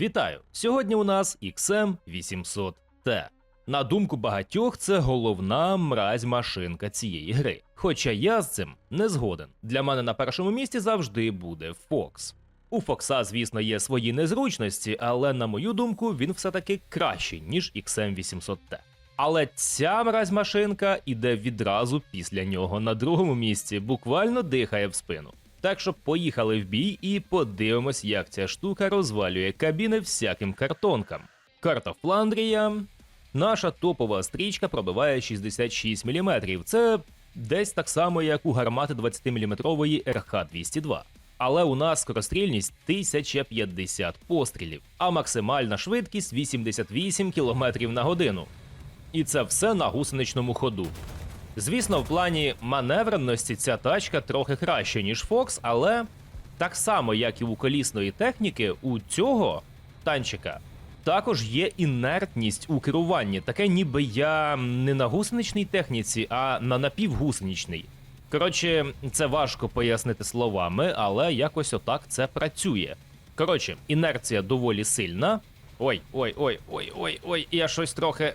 Вітаю! Сьогодні у нас XM800T. На думку багатьох, це головна мразь машинка цієї гри. Хоча я з цим не згоден. Для мене на першому місці завжди буде Fox. У Фокса, звісно, є свої незручності, але на мою думку, він все-таки кращий, ніж XM800T. Але ця мразь машинка іде відразу після нього на другому місці, буквально дихає в спину. Так що поїхали в бій і подивимось, як ця штука розвалює кабіни всяким картонкам. Карта Фландрія. Наша топова стрічка пробиває 66 мм. Це десь так само, як у гармати 20-мм РХ-202. Але у нас скорострільність 1050 пострілів, а максимальна швидкість 88 км на годину. І це все на гусеничному ходу. Звісно, в плані маневреності ця тачка трохи краще, ніж Fox, але так само, як і у колісної техніки, у цього танчика також є інертність у керуванні. Таке, ніби я не на гусеничній техніці, а на напівгусеничній. Коротше, це важко пояснити словами, але якось отак це працює. Коротше, інерція доволі сильна. Ой, ой, ой, ой, ой, ой, я щось трохи.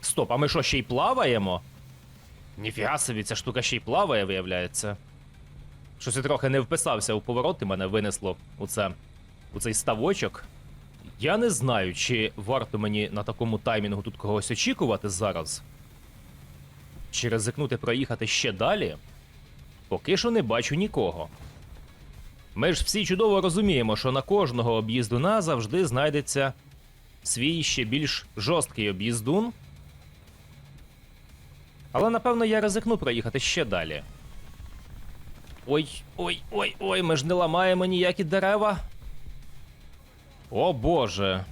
Стоп, а ми що, ще й плаваємо? Ніфіга собі, ця штука ще й плаває, виявляється. Щось я трохи не вписався у поворот і мене винесло у, це, у цей ставочок. Я не знаю, чи варто мені на такому таймінгу тут когось очікувати зараз. Чи ризикнути проїхати ще далі? Поки що не бачу нікого. Ми ж всі чудово розуміємо, що на кожного об'їздуна завжди знайдеться свій ще більш жорсткий об'їздун. Але напевно я ризикну проїхати ще далі. Ой, ой, ой, ой, ми ж не ламаємо ніякі дерева. О боже.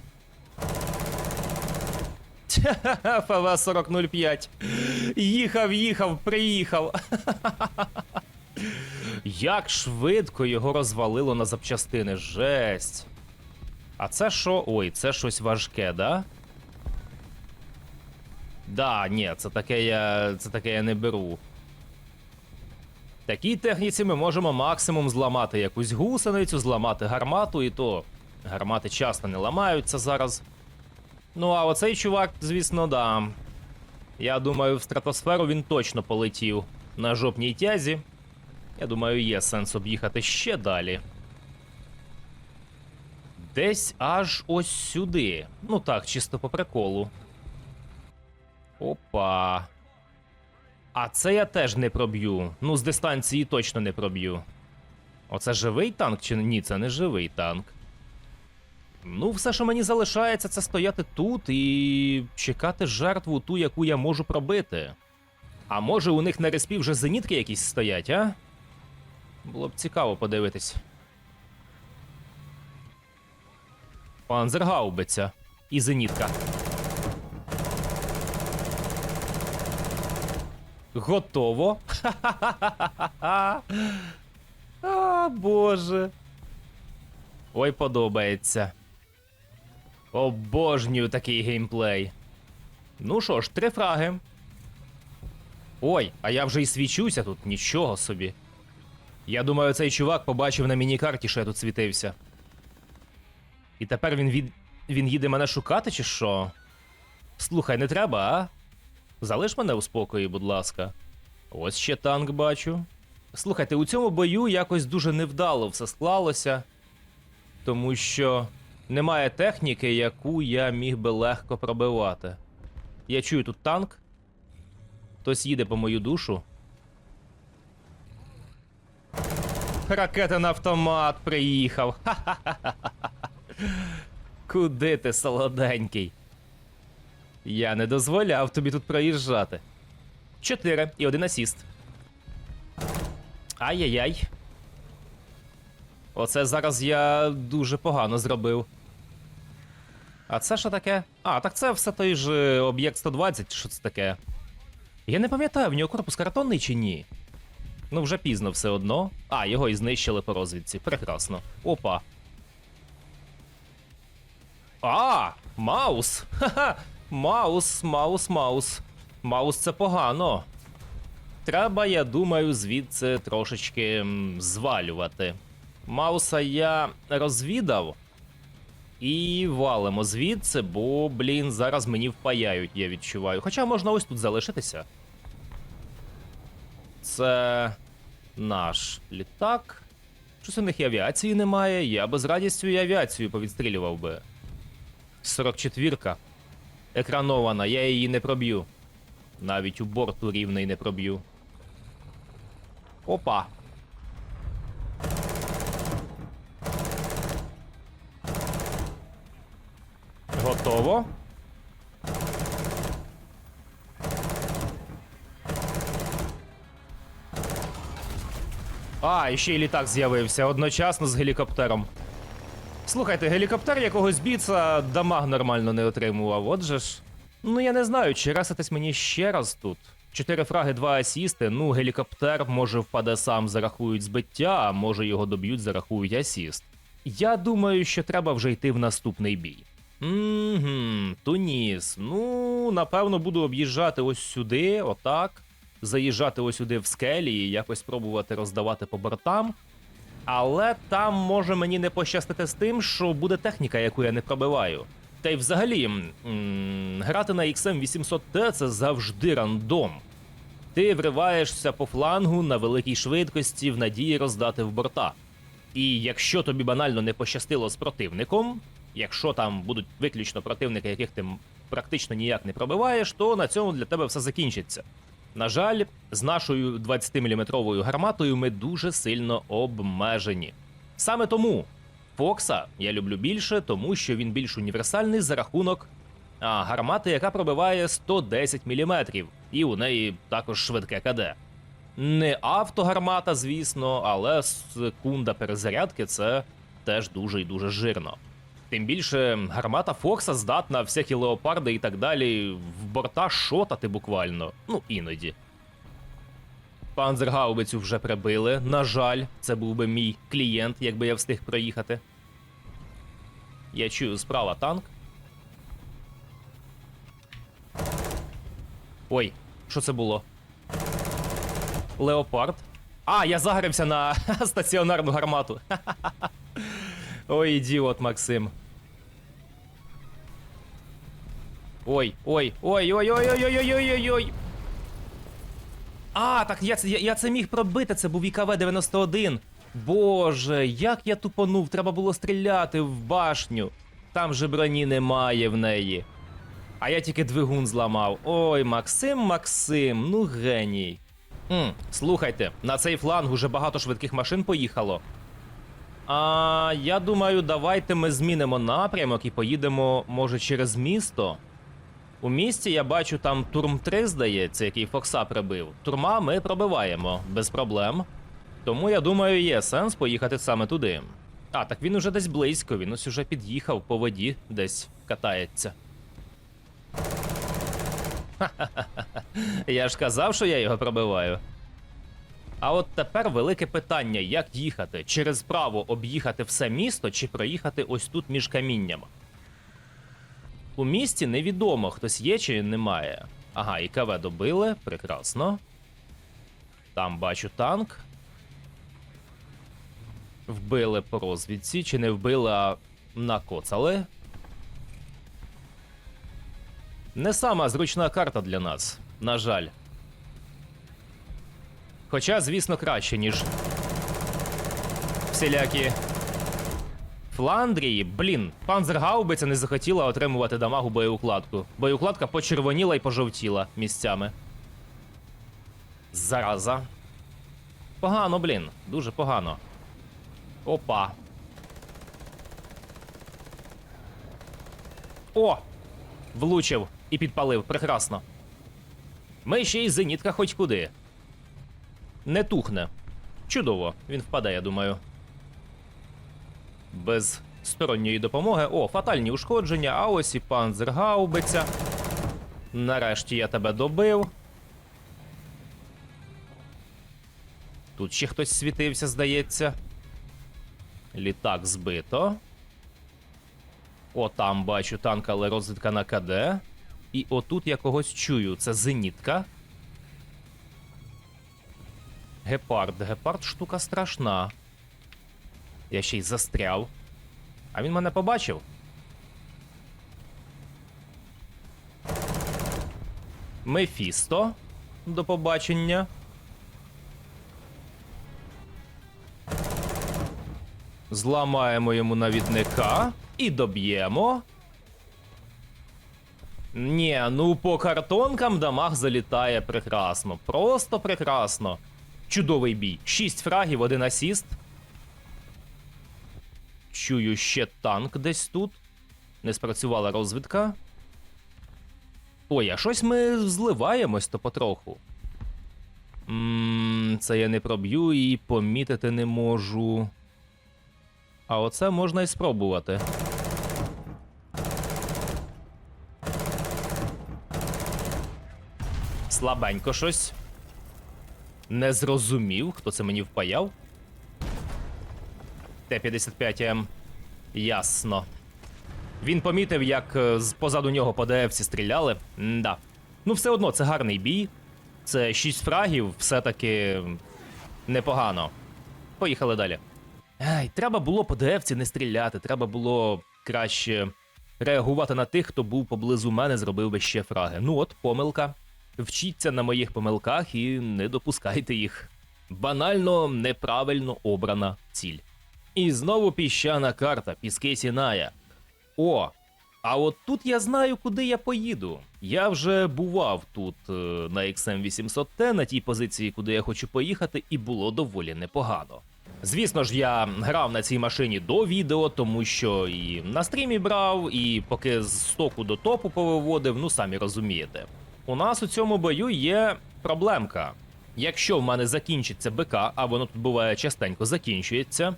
ФВ 4005. Їхав, їхав, приїхав. Як швидко його розвалило на запчастини. Жесть. А це що? Ой, це щось важке, да? Да, ні, це таке я. Це таке я не беру. В такій техніці ми можемо максимум зламати якусь гусеницю, зламати гармату, і то гармати часто не ламаються зараз. Ну, а оцей чувак, звісно, да. Я думаю, в стратосферу він точно полетів на жопній тязі. Я думаю, є сенс об'їхати ще далі. Десь аж ось сюди. Ну так, чисто по приколу. Опа. А це я теж не проб'ю. Ну, з дистанції точно не проб'ю. Оце живий танк чи ні? Це не живий танк. Ну, все, що мені залишається, це стояти тут і чекати жертву ту, яку я можу пробити. А може у них на респі вже зенітки якісь стоять, а? Було б цікаво подивитись. Панзергаубиця і зенітка. Готово. А, Боже. Ой, подобається. Обожнюю такий геймплей. Ну що ж, три фраги. Ой, а я вже і свічуся тут, нічого собі. Я думаю, цей чувак побачив на міні-карті, що я тут світився. І тепер він від... він їде мене шукати, чи що? Слухай, не треба, а? Залиш мене у спокої, будь ласка. Ось ще танк бачу. Слухайте, у цьому бою якось дуже невдало все склалося, тому що немає техніки, яку я міг би легко пробивати. Я чую тут танк. Хтось їде по мою душу. Ракета на автомат приїхав. Ха-ха-ха. Куди ти, солоденький? Я не дозволяв тобі тут проїжджати. Чотири і один асіст. Ай-яй-яй. Оце зараз я дуже погано зробив. А це що таке? А, так це все той же об'єкт 120, що це таке? Я не пам'ятаю, в нього корпус картонний чи ні. Ну, вже пізно все одно. А, його і знищили по розвідці. Прекрасно. Опа. А, Маус! Ха-ха! Маус, маус, маус. Маус це погано. Треба, я думаю, звідси трошечки звалювати. Мауса я розвідав. І валимо звідси, бо, блін, зараз мені впаяють, я відчуваю. Хоча можна ось тут залишитися. Це наш літак. Щось у них і авіації немає. Я би з радістю і авіацію повідстрілював би. 44-ка. Екранована, я її не проб'ю. Навіть у борту рівний не проб'ю. Опа. Готово. А, ще й літак з'явився одночасно з гелікоптером. Слухайте, гелікоптер якогось біца дамаг нормально не отримував, отже ж. Ну я не знаю, чи раситись мені ще раз тут. Чотири фраги, два асісти. Ну, гелікоптер може впаде сам, зарахують збиття, а може його доб'ють, зарахують асіст. Я думаю, що треба вже йти в наступний бій. Угу, Туніс. Ну, напевно, буду об'їжджати ось сюди, отак. Заїжджати ось сюди в скелі і якось спробувати роздавати по бортам. Але там може мені не пощастити з тим, що буде техніка, яку я не пробиваю. Та й взагалі, м, грати на XM800T це завжди рандом. Ти вриваєшся по флангу на великій швидкості в надії роздати в борта. І якщо тобі банально не пощастило з противником, якщо там будуть виключно противники, яких ти практично ніяк не пробиваєш, то на цьому для тебе все закінчиться. На жаль, з нашою 20-мм гарматою ми дуже сильно обмежені. Саме тому Фокса я люблю більше, тому що він більш універсальний за рахунок а, гармати, яка пробиває 110 мм, і у неї також швидке КД. Не автогармата, звісно, але секунда перезарядки це теж дуже і дуже жирно. Тим більше гармата Фокса здатна всякі леопарди і так далі в борта шотати буквально. Ну, іноді. Панзергаубицю вже прибили. На жаль, це був би мій клієнт, якби я встиг проїхати. Я чую справа танк. Ой, що це було? Леопард. А, я загрився на стаціонарну гармату. Ой, ідіот, Максим. Ой, ой, ой, ой, ой, ой, ой, ой, ой, ой. А, так я це, я, я це міг пробити, це був ІКВ-91. Боже, як я тупонув, треба було стріляти в башню. Там же броні немає в неї. А я тільки двигун зламав. Ой, Максим, Максим, ну геній. М, слухайте, на цей фланг уже багато швидких машин поїхало. А я думаю, давайте ми змінимо напрямок і поїдемо, може, через місто. У місті я бачу там Турм 3, здається, який Фокса прибив. Турма ми пробиваємо без проблем. Тому я думаю, є сенс поїхати саме туди. А, так він уже десь близько, він ось уже під'їхав по воді, десь катається. Я ж казав, що я його пробиваю. А от тепер велике питання: як їхати? Через право об'їхати все місто чи проїхати ось тут між каміннями? У місті невідомо, хтось є чи немає. Ага, і КВ добили, прекрасно. Там бачу танк. Вбили по розвідці, чи не вбили, а накоцали. Не сама зручна карта для нас, на жаль. Хоча, звісно, краще, ніж всілякі Фландрії, блін, панзергаубиця не захотіла отримувати дамагу боєукладку. Боєукладка почервоніла і пожовтіла місцями. Зараза. Погано, блін, дуже погано. Опа. О! Влучив і підпалив. Прекрасно. Ми ще й зенітка хоч куди. Не тухне. Чудово, він впаде, я думаю. Без сторонньої допомоги. О, фатальні ушкодження, а ось і панзергаубиця. Нарешті я тебе добив. Тут ще хтось світився, здається. Літак збито. О, там бачу танк, але розвідка на КД. І отут я когось чую. Це зенітка. Гепард. Гепард штука страшна. Я ще й застряв. А він мене побачив. Мефісто. До побачення. Зламаємо йому навідника і доб'ємо. Ні, ну по картонкам дамаг залітає прекрасно. Просто прекрасно. Чудовий бій. Шість фрагів, один асіст. Чую ще танк десь тут. Не спрацювала розвідка. Ой, а щось ми зливаємось то потроху. Ммм, це я не проб'ю і помітити не можу. А оце можна і спробувати. Слабенько щось. Не зрозумів, хто це мені впаяв. Т-55М. Ясно. Він помітив, як е, позаду нього по стріляли. Да. Ну, все одно, це гарний бій. Це 6 фрагів, все-таки непогано. Поїхали далі. Ай, треба було по ДФці не стріляти, треба було краще реагувати на тих, хто був поблизу мене, зробив би ще фраги. Ну от, помилка. Вчіться на моїх помилках і не допускайте їх. Банально неправильно обрана ціль. І знову піщана карта, піски Сіная. О, а от тут я знаю, куди я поїду. Я вже бував тут е, на XM800T, на тій позиції, куди я хочу поїхати, і було доволі непогано. Звісно ж, я грав на цій машині до відео, тому що і на стрімі брав, і поки з стоку до топу повиводив, ну самі розумієте. У нас у цьому бою є проблемка. Якщо в мене закінчиться БК, а воно тут буває частенько закінчується,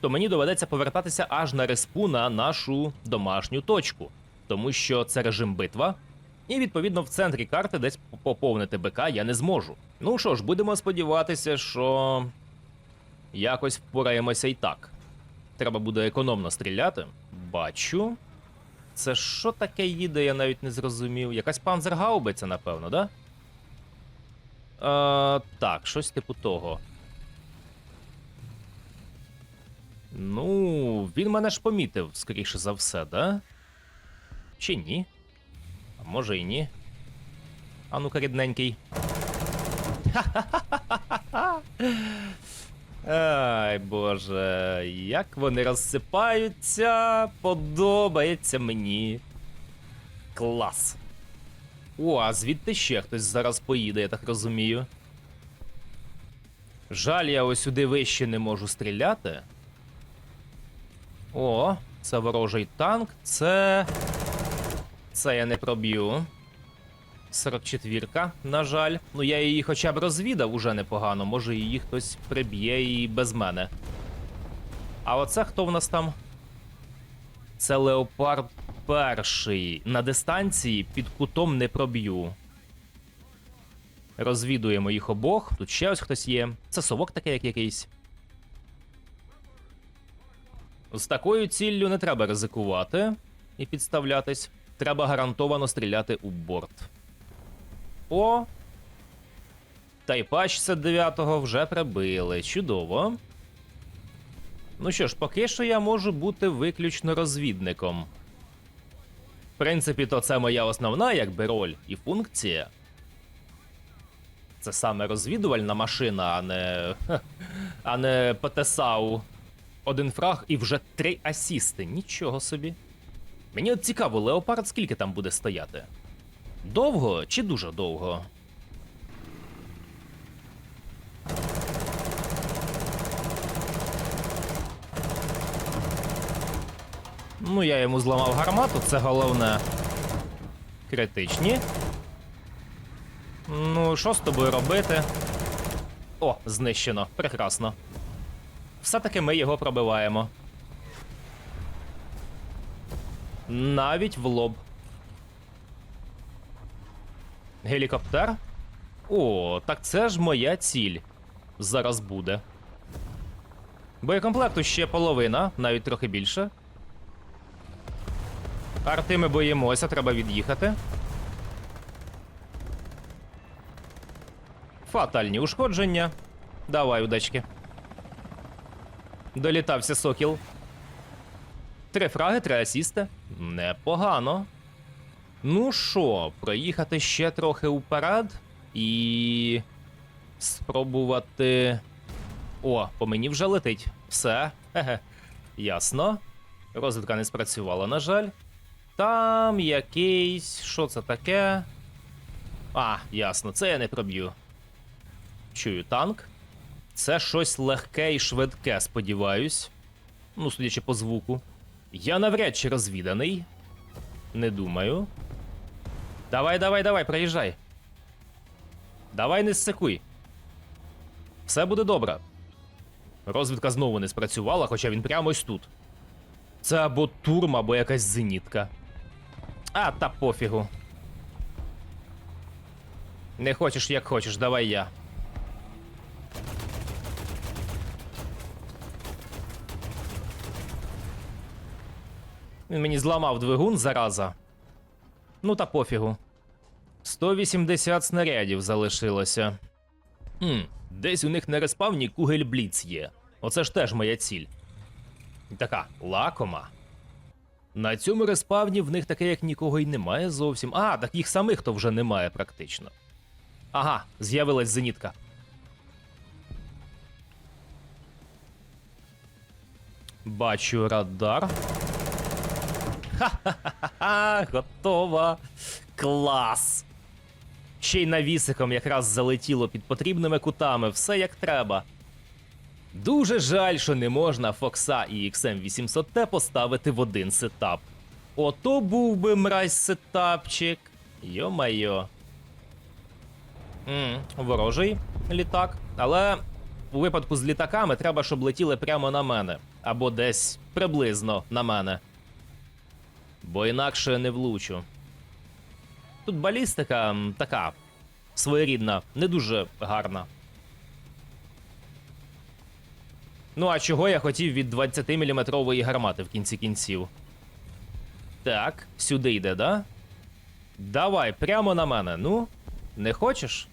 то мені доведеться повертатися аж на респу на нашу домашню точку, тому що це режим битва, і відповідно в центрі карти десь поповнити БК я не зможу. Ну що ж, будемо сподіватися, що якось впораємося і так. Треба буде економно стріляти. Бачу. Це що таке їде, я навіть не зрозумів. Якась панзергаубиця, напевно, да? Е, так, щось типу того. Ну, він мене ж помітив, скоріше за все, да? Чи ні? А може і ні. А ну-ка, рідненький. Ай, боже, як вони розсипаються, подобається мені. Клас. О, а звідти ще хтось зараз поїде, я так розумію. Жаль, я ось сюди вище не можу стріляти. О, це ворожий танк. Це. Це я не проб'ю. 44-ка, на жаль. Ну я її хоча б розвідав уже непогано. Може її хтось приб'є і без мене. А оце хто в нас там? Це Леопард перший. На дистанції під кутом не проб'ю. Розвідуємо їх обох. Тут ще ось хтось є. Це совок такий, як якийсь. З такою ціллю не треба ризикувати і підставлятись. Треба гарантовано стріляти у борт. О! Тайпа 69-го вже прибили. Чудово. Ну що ж, поки що я можу бути виключно розвідником. В принципі, то це моя основна якби роль і функція. Це саме розвідувальна машина, а не. а не ПТСАУ. Один фраг і вже три асісти. Нічого собі. Мені от цікаво, Леопард скільки там буде стояти? Довго чи дуже довго? Ну, я йому зламав гармату, це головне. Критичні. Ну, що з тобою робити? О, знищено. Прекрасно. Все-таки ми його пробиваємо. Навіть в лоб. Гелікоптер? О, так це ж моя ціль. Зараз буде. Боєкомплекту ще половина, навіть трохи більше. Арти ми боїмося, треба від'їхати. Фатальні ушкодження. Давай, удачки. Долітався сокіл. Три фраги, три асісти. Непогано. Ну що, проїхати ще трохи вперед і. спробувати. О, по мені вже летить. Все. Хе-хе. Ясно. Розвідка не спрацювала, на жаль. Там якийсь. Що це таке? А, ясно, це я не проб'ю. Чую танк. Це щось легке і швидке, сподіваюсь. Ну, судячи по звуку. Я навряд чи розвіданий. Не думаю. Давай, давай, давай, проїжджай. Давай не ссикуй. Все буде добре. Розвідка знову не спрацювала, хоча він прямо ось тут. Це або турм, або якась зенітка. А, та пофігу. Не хочеш, як хочеш, давай я. Він мені зламав двигун, зараза. Ну та пофігу. 180 снарядів залишилося. Хм, десь у них на респавні кугель Бліц є. Оце ж теж моя ціль. Така лакома. На цьому респавні в них таке як нікого й немає зовсім. А, так їх самих то вже немає практично. Ага, з'явилась зенітка. Бачу радар. Ха-ха-ха, готова. Клас. Ще й навісиком якраз залетіло під потрібними кутами, все як треба. Дуже жаль, що не можна Фокса і XM800T поставити в один сетап. Ото був би мразь сетапчик. Йо-майо. М, Ворожий літак. Але у випадку з літаками треба, щоб летіли прямо на мене. Або десь приблизно на мене. Бо інакше не влучу. Тут балістика така своєрідна, не дуже гарна. Ну, а чого я хотів від 20-мм гармати в кінці кінців? Так, сюди йде, да? Давай, прямо на мене. Ну, не хочеш?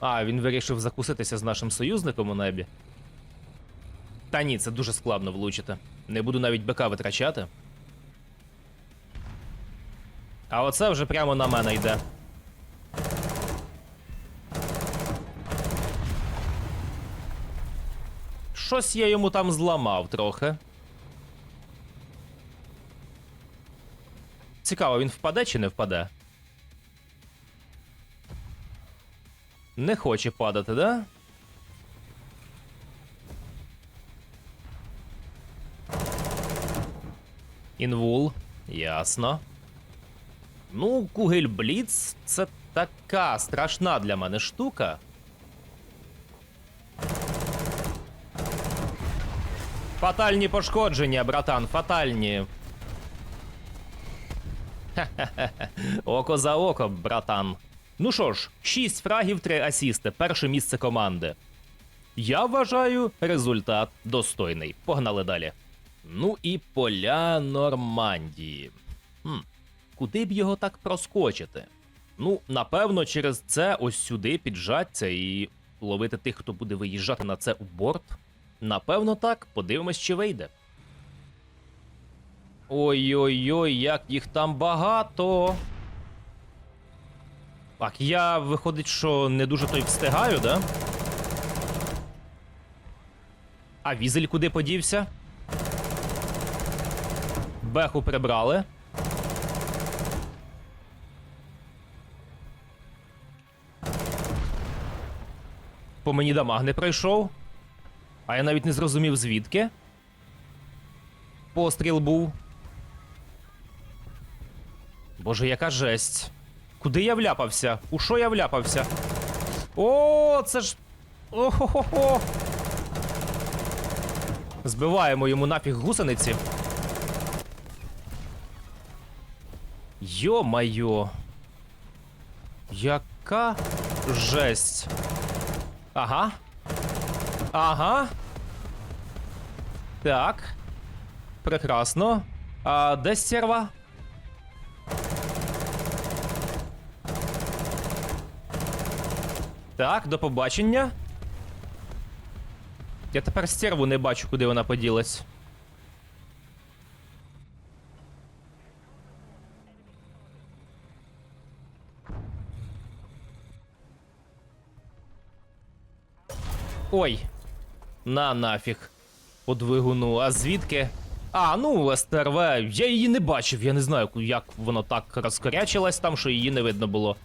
А, він вирішив закуситися з нашим союзником у небі. Та ні, це дуже складно влучити. Не буду навіть БК витрачати. А оце вже прямо на мене йде. Щось я йому там зламав трохи. Цікаво, він впаде чи не впаде? Не хоче падати, да? Інвул, ясно. Ну, Кугель Бліц це така страшна для мене штука. Фатальні пошкодження, братан, фатальні. Око за око, братан. Ну що ж, 6 фрагів, 3 асісти. Перше місце команди. Я вважаю результат достойний. Погнали далі. Ну і поля Нормандії. Хм, куди б його так проскочити? Ну, напевно, через це ось сюди піджаться і ловити тих, хто буде виїжджати на це у борт. Напевно, так. Подивимось, чи вийде. Ой-ой-ой, як їх там багато. Так, я виходить, що не дуже той встигаю, да? А візель куди подівся? Беху прибрали. По мені дамаг не пройшов. А я навіть не зрозумів звідки. Постріл був. Боже, яка жесть. Куди я вляпався? У що я вляпався? О, це ж. Охо-хо-хо. Збиваємо йому нафіг гусениці. Йо-майо. Яка жесть. Ага. Ага. Так. Прекрасно. А де серва? Так, до побачення. Я тепер стерву не бачу, куди вона поділась. Ой. На нафіг. По двигуну. А звідки? А, ну, СТРВ. Я її не бачив. Я не знаю, як воно так розкорячилось там, що її не видно було.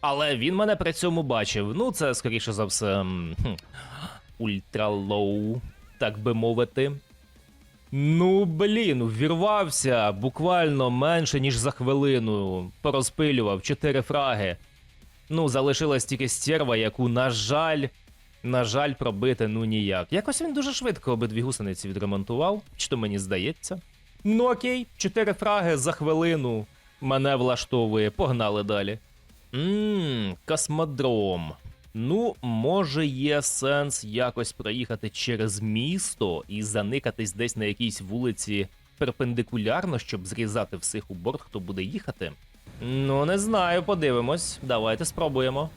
Але він мене при цьому бачив. Ну, це, скоріше за все. Ультралоу, так би мовити. Ну, блін, ввірвався буквально менше, ніж за хвилину. Порозпилював чотири фраги. Ну, залишилась тільки стерва, яку, на жаль, на жаль, пробити ну ніяк. Якось він дуже швидко обидві гусениці відремонтував, чи то мені здається. Ну окей, чотири фраги за хвилину. Мене влаштовує, погнали далі. Ммм, космодром. Ну, може, є сенс якось проїхати через місто і заникатись десь на якійсь вулиці перпендикулярно, щоб зрізати всіх у борт, хто буде їхати. Ну, не знаю, подивимось. Давайте спробуємо.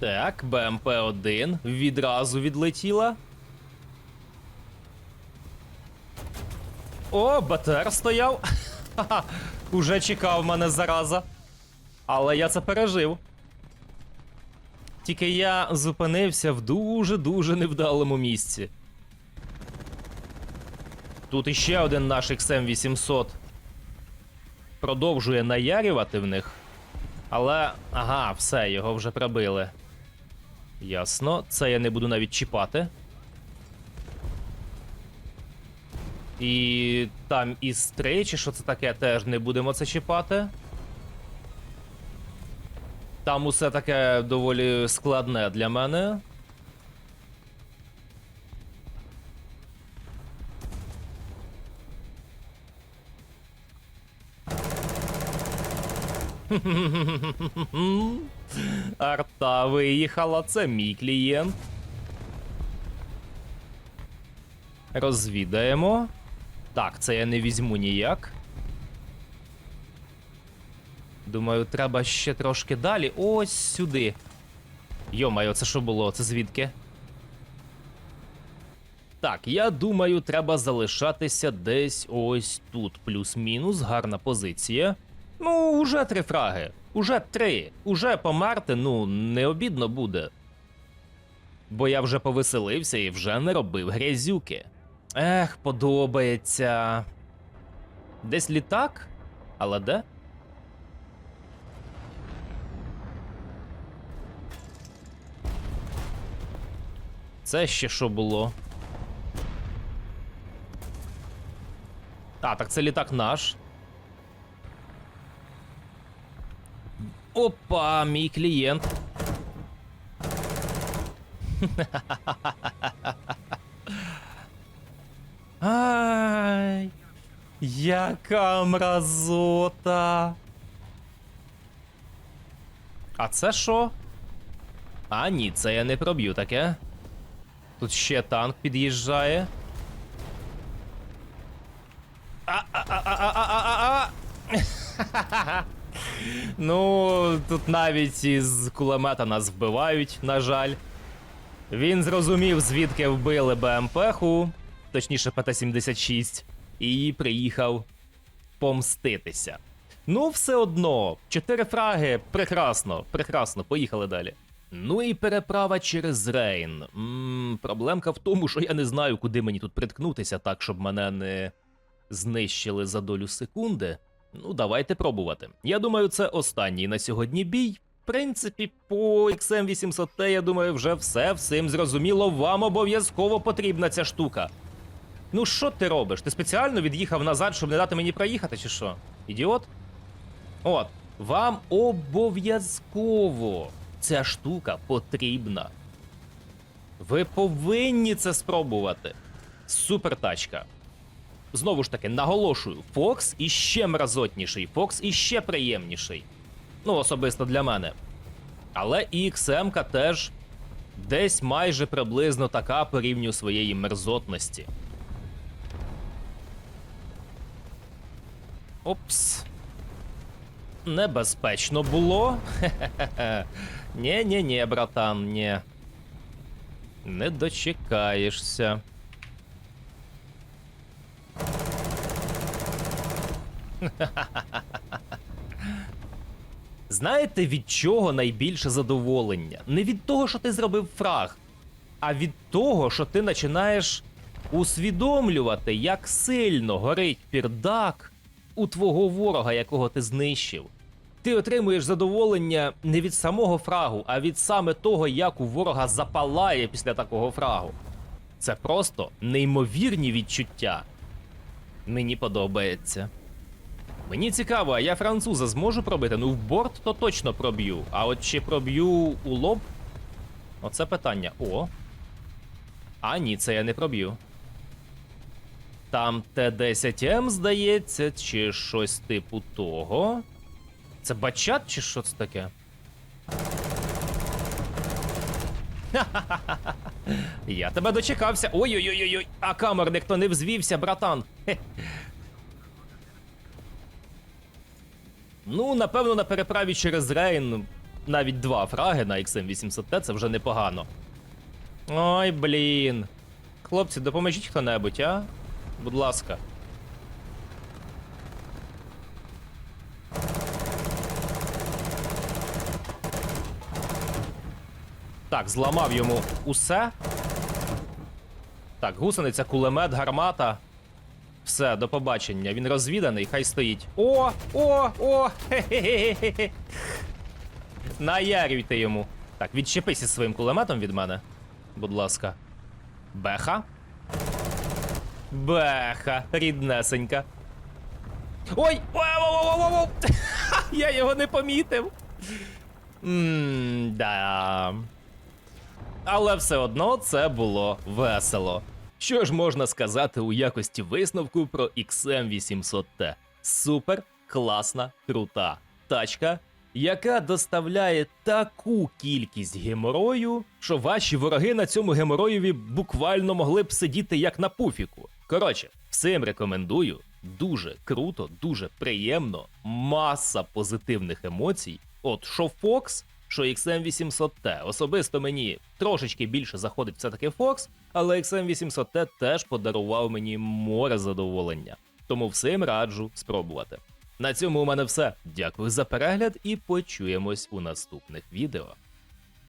Так, БМП-1 відразу відлетіла. О, БТР стояв. Ха-ха, Уже чекав мене зараза. Але я це пережив. Тільки я зупинився в дуже-дуже невдалому місці. Тут іще один наш XM800 продовжує наярювати в них. Але. Ага, все, його вже пробили. Ясно, це я не буду навіть чіпати. І там із 3, чи що це таке, теж не будемо це чіпати. Там усе таке доволі складне для мене. Арта виїхала, це мій клієнт. Розвідаємо. Так, це я не візьму ніяк. Думаю, треба ще трошки далі. Ось сюди. Йомайо, це що було? Це звідки? Так, я думаю, треба залишатися десь ось тут. Плюс-мінус, гарна позиція. Ну, уже три фраги. Уже три. Уже померти, ну, не обідно буде. Бо я вже повеселився і вже не робив грязюки. Ех, подобається. Десь літак? Але де? Це ще що було? А, так це літак наш. Опа, мій клієнт. Ай, яка мразота. А це що? А, ні, це я не проб'ю таке. Тут ще танк під'їжджає. А-а-а-а-а-а-а! Ну, тут навіть із кулемета нас вбивають, на жаль. Він зрозумів, звідки вбили БМПху, точніше ПТ-76, і приїхав помститися. Ну, все одно, чотири фраги, прекрасно, прекрасно, поїхали далі. Ну і переправа через Рейн. М, проблемка в тому, що я не знаю, куди мені тут приткнутися так, щоб мене не знищили за долю секунди. Ну, давайте пробувати. Я думаю, це останній на сьогодні бій. В принципі, по XM800T, я думаю, вже все всім зрозуміло. Вам обов'язково потрібна ця штука. Ну, що ти робиш? Ти спеціально від'їхав назад, щоб не дати мені проїхати, чи що? Ідіот? От, вам обов'язково ця штука потрібна. Ви повинні це спробувати. Супер тачка. Знову ж таки, наголошую, Фокс іще мразотніший, Фокс іще приємніший. Ну, особисто для мене. Але і XM теж десь майже приблизно така по рівню своєї мерзотності. Опс. Небезпечно було. Нє-нє-нє, братан, ні. Не дочекаєшся. Знаєте, від чого найбільше задоволення? Не від того, що ти зробив фраг, а від того, що ти починаєш усвідомлювати, як сильно горить пірдак у твого ворога, якого ти знищив. Ти отримуєш задоволення не від самого фрагу, а від саме того, як у ворога запалає після такого фрагу. Це просто неймовірні відчуття. Мені подобається. Мені цікаво, а я француза зможу пробити? Ну, в борт то точно проб'ю. А от чи проб'ю у лоб? Оце питання. О. А ні, це я не проб'ю. Там Т-10М, здається, чи щось типу того. Це бачат, чи що це таке? Я тебе дочекався. Ой-ой-ой-ой, а камерник то не взвівся, братан. Ну, напевно, на переправі через Рейн навіть два фраги на XM800T це вже непогано. Ой, блін. Хлопці, допоможіть хто-небудь, а? Будь ласка. Так, зламав йому усе. Так, гусениця, кулемет, гармата. Все, до побачення. Він розвіданий, хай стоїть. О, о, о! Хе-хе-хе-хе. Наярюйте йому. Так, відчепися своїм кулеметом від мене. Будь ласка. Беха. Беха, ріднесенька. Ой! Воу-воу-воу-воу-воу! Я його не помітив. Ммм, да. Але все одно це було весело. Що ж можна сказати у якості висновку про XM800T? Супер класна, крута тачка, яка доставляє таку кількість геморою, що ваші вороги на цьому гемороєві буквально могли б сидіти як на пуфіку. Коротше, всім рекомендую. Дуже круто, дуже приємно, маса позитивних емоцій. От що Fox, що XM800T. Особисто мені трошечки більше заходить все-таки Fox, але XM800T теж подарував мені море задоволення. Тому всім раджу спробувати. На цьому у мене все. Дякую за перегляд і почуємось у наступних відео.